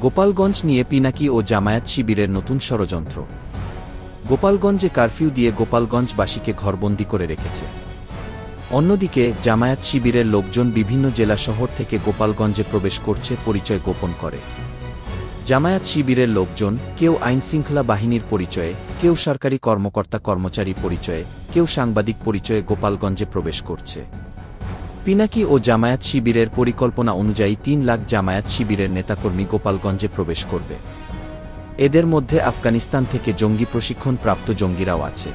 গোপালগঞ্জ নিয়ে পিনাকি ও জামায়াত শিবিরের নতুন ষড়যন্ত্র। গোপালগঞ্জে কারফিউ দিয়ে গোপালগঞ্জবাসীকে ঘরবন্দি করে রেখেছে। অন্যদিকে, জামায়াত শিবিরের লোকজন বিভিন্ন জেলা শহর থেকে গোপালগঞ্জে প্রবেশ করছে পরিচয় গোপন করে। জামায়াত শিবিরের লোকজন, কেউ আইনশৃঙ্খলা বাহিনীর পরিচয়ে, কেউ সরকারি কর্মকর্তা কর্মচারী পরিচয়ে, কেউ সাংবাদিক পরিচয়ে গোপালগঞ্জে প্রবেশ করছে। পিনাকি ও জামায়াত শিবিরের পরিকল্পনা অনুযায়ী তিন লাখ জামায়াত শিবিরের নেতাকর্মী গোপালগঞ্জে প্রবেশ করবে। এদের মধ্যে আফগানিস্তান থেকে জঙ্গি প্রশিক্ষণ প্রাপ্ত জঙ্গিরাও আছে।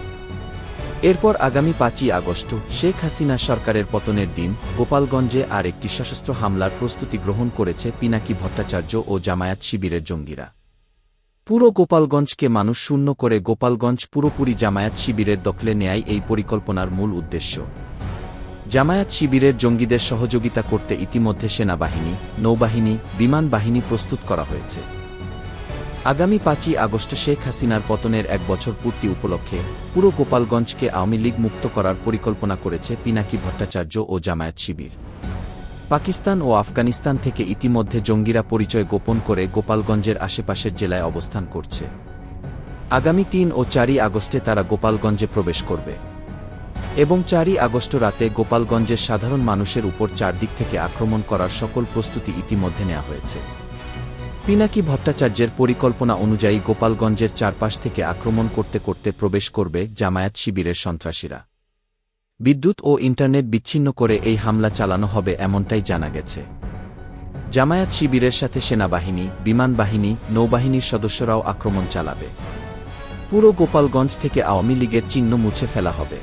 এরপর আগামী পাঁচই আগস্ট শেখ হাসিনা সরকারের পতনের দিন গোপালগঞ্জে আর একটি সশস্ত্র হামলার প্রস্তুতি গ্রহণ করেছে পিনাকি ভট্টাচার্য ও জামায়াত শিবিরের জঙ্গিরা। পুরো গোপালগঞ্জকে মানুষ শূন্য করে গোপালগঞ্জ পুরোপুরি জামায়াত শিবিরের দখলে নেয়াই এই পরিকল্পনার মূল উদ্দেশ্য। জামায়াত শিবিরের জঙ্গিদের সহযোগিতা করতে ইতিমধ্যে সেনাবাহিনী, নৌবাহিনী, বিমান বাহিনী প্রস্তুত করা হয়েছে। আগামী পাঁচই আগস্ট শেখ হাসিনার পতনের এক বছর পূর্তি উপলক্ষে পুরো গোপালগঞ্জকে আওয়ামী লীগ মুক্ত করার পরিকল্পনা করেছে পিনাকি ভট্টাচার্য ও জামায়াত শিবির। পাকিস্তান ও আফগানিস্তান থেকে ইতিমধ্যে জঙ্গিরা পরিচয় গোপন করে গোপালগঞ্জের আশেপাশের জেলায় অবস্থান করছে। আগামী তিন ও চারই আগস্টে তারা গোপালগঞ্জে প্রবেশ করবে। এবং চারই আগস্ট রাতে গোপালগঞ্জের সাধারণ মানুষের উপর চারদিক থেকে আক্রমণ করার সকল প্রস্তুতি ইতিমধ্যে নেওয়া হয়েছে। পিনাকি ভট্টাচার্যের পরিকল্পনা অনুযায়ী গোপালগঞ্জের চারপাশ থেকে আক্রমণ করতে করতে প্রবেশ করবে জামায়াত শিবিরের সন্ত্রাসীরা। বিদ্যুৎ ও ইন্টারনেট বিচ্ছিন্ন করে এই হামলা চালানো হবে এমনটাই জানা গেছে। জামায়াত শিবিরের সাথে সেনাবাহিনী, বিমান বাহিনী, নৌবাহিনীর সদস্যরাও আক্রমণ চালাবে। পুরো গোপালগঞ্জ থেকে আওয়ামী লীগের চিহ্ন মুছে ফেলা হবে।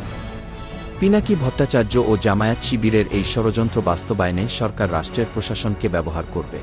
পিনাকি ভট্টাচার্য ও জামায়াত শিবিরের এই ষড়যন্ত্র বাস্তবায়নে সরকার রাষ্ট্রের প্রশাসনকে ব্যবহার করবে।